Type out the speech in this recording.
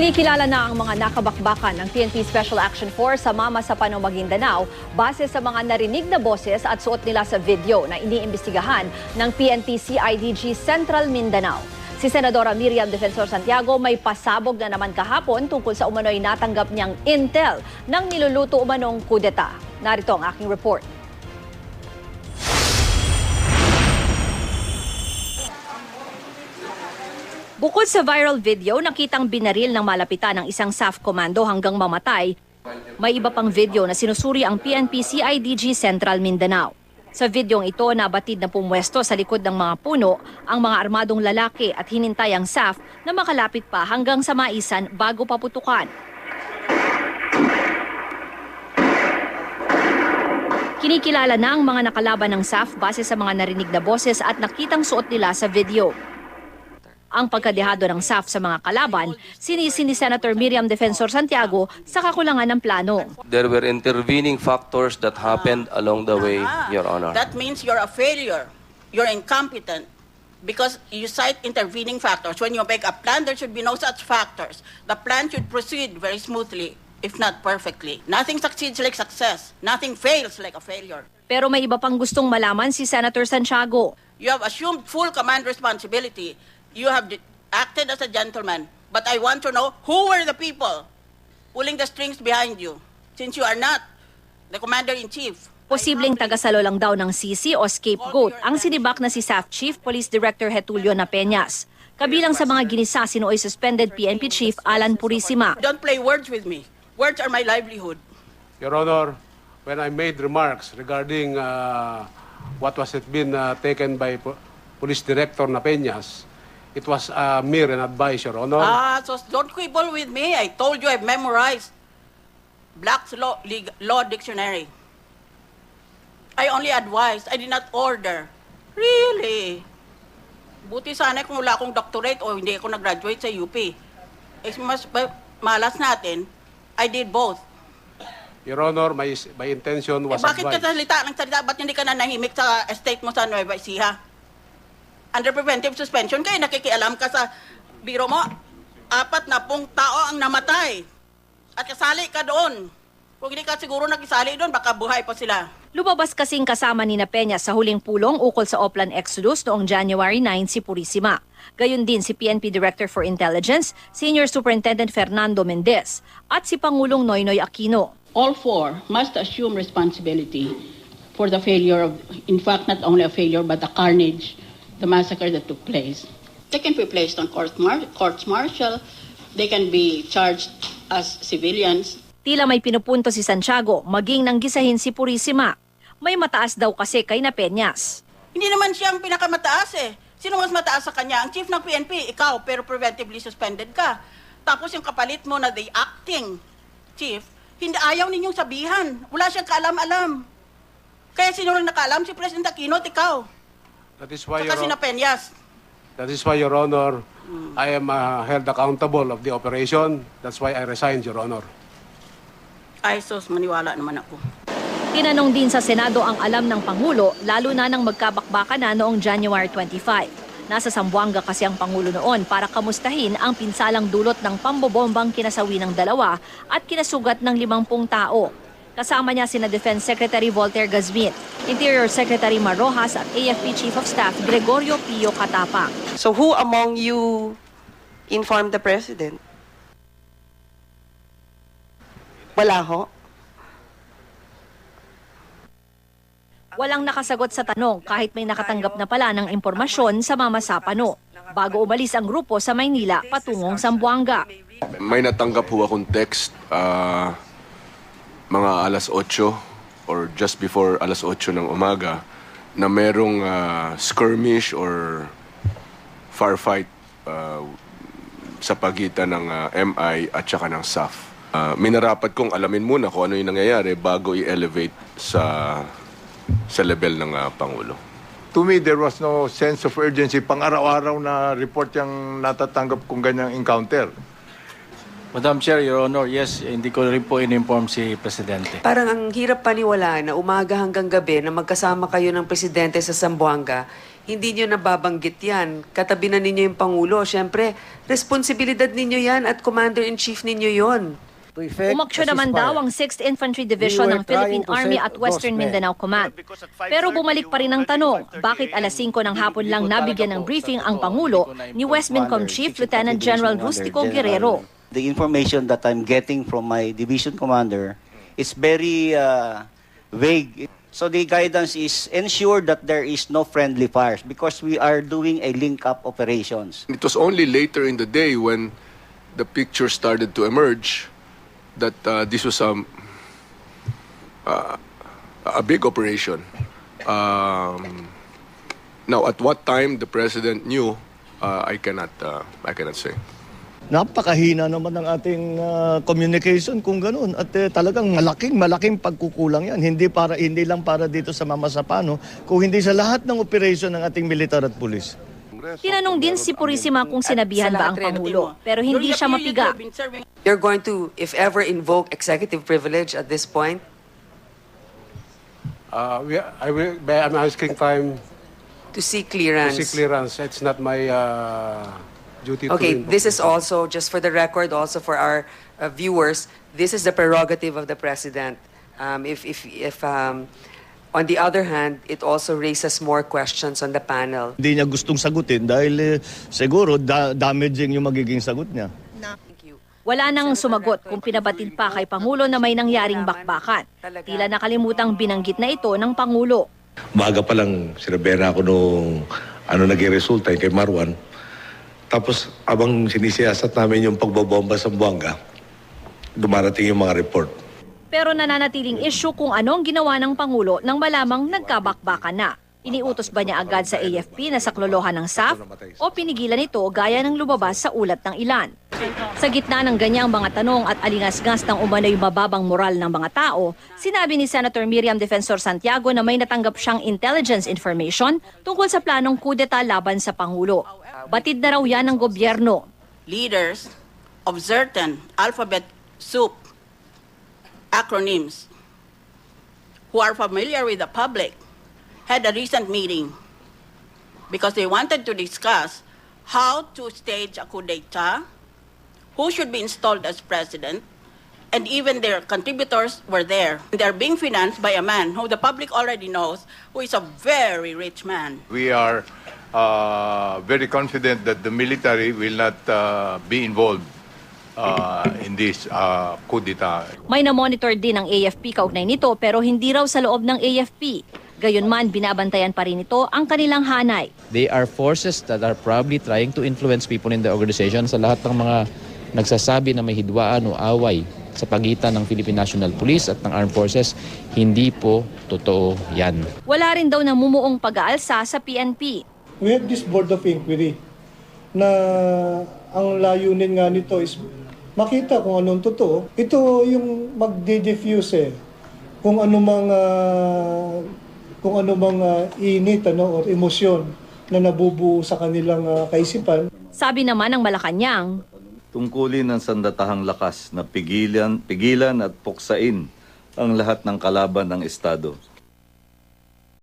Kinikilala na ang mga nakabakbakan ng PNP Special Action Force sa Mama sa Pano, Maguindanao base sa mga narinig na boses at suot nila sa video na iniimbestigahan ng PNP CIDG Central Mindanao. Si Senadora Miriam Defensor Santiago may pasabog na naman kahapon tungkol sa umano'y natanggap niyang intel ng niluluto umanong kudeta. Narito ang aking report. Bukod sa viral video, nakitang binaril ng malapitan ng isang SAF komando hanggang mamatay, may iba pang video na sinusuri ang PNP CIDG Central Mindanao. Sa videong ito, nabatid na pumwesto sa likod ng mga puno ang mga armadong lalaki at hinintay ang SAF na makalapit pa hanggang sa maisan bago paputukan. Kinikilala na ang mga nakalaban ng SAF base sa mga narinig na boses at nakitang suot nila sa video. Ang pagkadehado ng SAF sa mga kalaban, sinisi ni Senator Miriam Defensor Santiago sa kakulangan ng plano. There were intervening factors that happened along the way, Your Honor. That means you're a failure. You're incompetent because you cite intervening factors. When you make a plan, there should be no such factors. The plan should proceed very smoothly, if not perfectly. Nothing succeeds like success. Nothing fails like a failure. Pero may iba pang gustong malaman si Senator Santiago. You have assumed full command responsibility. You have acted as a gentleman. But I want to know who were the people pulling the strings behind you, since you are not the commander-in-chief. Posibleng tagasalo lang daw ng sisi o scapegoat ang sinibak na si SAF Chief Police Director Hetulio Napeñas. Kabilang sa mga ginisa sinuoy suspended PNP Chief Alan Purisima. Don't play words with me. Words are my livelihood. Your Honor, when I made remarks regarding uh, what was it been uh, taken by Po- Police Director Napeñas, it was uh, mere an advice, Your Honor. Ah, so don't quibble with me. I told you I've memorized Black's Law, Leg- Law Dictionary. I only advised. I did not order. Really? Buti sana kung wala akong doctorate o hindi ako nag-graduate sa UP. Eh, mas ba- malas natin, I did both. Your Honor, my, my intention Eh, was bakit ka advice. salita ng salita? Ba't hindi ka nanahimik sa estate mo sa Nueva Ecija? Under preventive suspension kayo, nakikialam ka sa biro mo. Apat na pong tao ang namatay. At kasali ka doon. Kung hindi ka siguro nakisali doon, baka buhay pa sila. Lumabas kasing kasama ni Napeña sa huling pulong ukol sa Oplan Exodus noong January 9 si Purisima. Gayon din si PNP Director for Intelligence, Senior Superintendent Fernando Mendez, at si Pangulong Noynoy Aquino. all four must assume responsibility for the failure of, in fact, not only a failure, but the carnage, the massacre that took place. They can be placed on court mar- courts martial. They can be charged as civilians. Tila may pinupunto si Santiago, maging nanggisahin si Purisima. May mataas daw kasi kay Napeñas. Hindi naman siya ang pinakamataas eh. Sino mas mataas sa kanya? Ang chief ng PNP, ikaw, pero preventively suspended ka. Tapos yung kapalit mo na the acting chief, hindi ayaw ninyong sabihan. Wala siyang kaalam-alam. Kaya sino lang nakaalam? Si President Aquino at ikaw. That is why, Your, Saka si Hon- Napeñas. that is why, Your Honor, I am uh, held accountable of the operation. That's why I resigned, Your Honor. Ay, sus, maniwala naman ako. Tinanong din sa Senado ang alam ng Pangulo, lalo na nang magkabakbaka na noong January 25. Nasa Sambuanga kasi ang Pangulo noon para kamustahin ang pinsalang dulot ng pambobombang kinasawi ng dalawa at kinasugat ng 50 tao. Kasama niya sina Defense Secretary Voltaire Gazmit, Interior Secretary Marojas at AFP Chief of Staff Gregorio Pio Katapang. So who among you informed the president? Wala ho. Walang nakasagot sa tanong kahit may nakatanggap na pala ng impormasyon sa Mama Sapano. Bago umalis ang grupo sa Maynila patungong Sambuanga. May natanggap ho akong text ah, mga alas 8 or just before alas 8 ng umaga na merong ah, skirmish or firefight ah, sa pagitan ng ah, MI at saka ng SAF. Ah, minarapat kong alamin muna kung ano yung nangyayari bago i-elevate sa sa level ng ah, Pangulo. To me, there was no sense of urgency. Pang-araw-araw na report yung natatanggap kong ganyang encounter. Madam Chair, Your Honor, yes, hindi ko rin po in-inform si Presidente. Parang ang hirap paniwalaan na umaga hanggang gabi na magkasama kayo ng presidente sa Zamboanga, hindi nyo nababanggit yan. Katabi na ninyo yung Pangulo. Siyempre, responsibilidad ninyo yan at Commander-in-Chief ninyo yon. Umaksyon naman daw ang 6th Infantry Division ng Philippine Army at Western Mindanao Command. Pero bumalik pa rin ang tanong, bakit alas 5 ng hapon lang nabigyan ng briefing ang Pangulo ni Westmincom Chief Lieutenant General Rustico Guerrero? The information that I'm getting from my division commander is very uh, vague. So the guidance is ensure that there is no friendly fires because we are doing a link-up operations. It was only later in the day when the picture started to emerge that uh, this was um, uh, a big operation. Um, now, at what time the president knew, uh, I cannot uh, I cannot say. Napakahina naman ng ating ah, communication kung ganun. At eh, talagang malaking, malaking pagkukulang yan. Hindi, para, hindi lang para dito sa Mamasapano, kung hindi sa lahat ng operation ng ating militar at pulis. Tinanong din si Purisima kung sinabihan ba ang Pangulo, pero hindi siya mapiga. You're going to, if ever, invoke executive privilege at this point? Uh, we, I will, I'm asking time To seek to clearance? seek clearance. It's not my uh, duty to Okay, this is also, just for the record, also for our uh, viewers, this is the prerogative of the president. Um, if, if, if, um, on the other hand, it also raises more questions on the panel. Hindi niya gustong sagutin dahil eh, siguro da- damaging yung magiging sagot niya. Thank you. Wala nang sumagot kung pinabatid pa kay Pangulo na may nangyaring bakbakan. Tila nakalimutang binanggit na ito ng Pangulo. Maaga pa lang sinabi na ako nung ano naging resulta kay Marwan. Tapos abang sinisiyasat namin yung pagbobomba sa Buanga, dumarating yung mga report. Pero nananatiling issue kung anong ginawa ng Pangulo nang malamang nagkabakbakan na. Iniutos ba niya agad sa AFP na saklolohan ng SAF o pinigilan ito gaya ng lumabas sa ulat ng ilan? Sa gitna ng ganyang mga tanong at alingasgas ng umano'y mababang moral ng mga tao, sinabi ni Senator Miriam Defensor Santiago na may natanggap siyang intelligence information tungkol sa planong kudeta laban sa Pangulo. Batid na raw yan ng gobyerno. leaders of certain alphabet soup acronyms who are familiar with the public had a recent meeting because they wanted to discuss how to stage a coup d'etat, who should be installed as president, and even their contributors were there. They're being financed by a man who the public already knows, who is a very rich man. We are uh, very confident that the military will not uh, be involved uh, in this uh, coup d'etat. May na-monitor din ng AFP kaugnay nito pero hindi raw sa loob ng AFP. Gayunman, binabantayan pa rin ito ang kanilang hanay. They are forces that are probably trying to influence people in the organization sa lahat ng mga nagsasabi na may hidwaan o away sa pagitan ng Philippine National Police at ng Armed Forces, hindi po totoo yan. Wala rin daw namumuong pag-aalsa sa PNP. We have this board of inquiry na ang layunin nga nito is makita kung anong totoo. Ito yung magde-diffuse eh. Kung ano mga kung ano mga init ano or emosyon na nabubuo sa kanilang ah, kaisipan. Sabi naman ng Malacanang, tungkulin ng sandatahang lakas na pigilan, pigilan at puksain ang lahat ng kalaban ng Estado.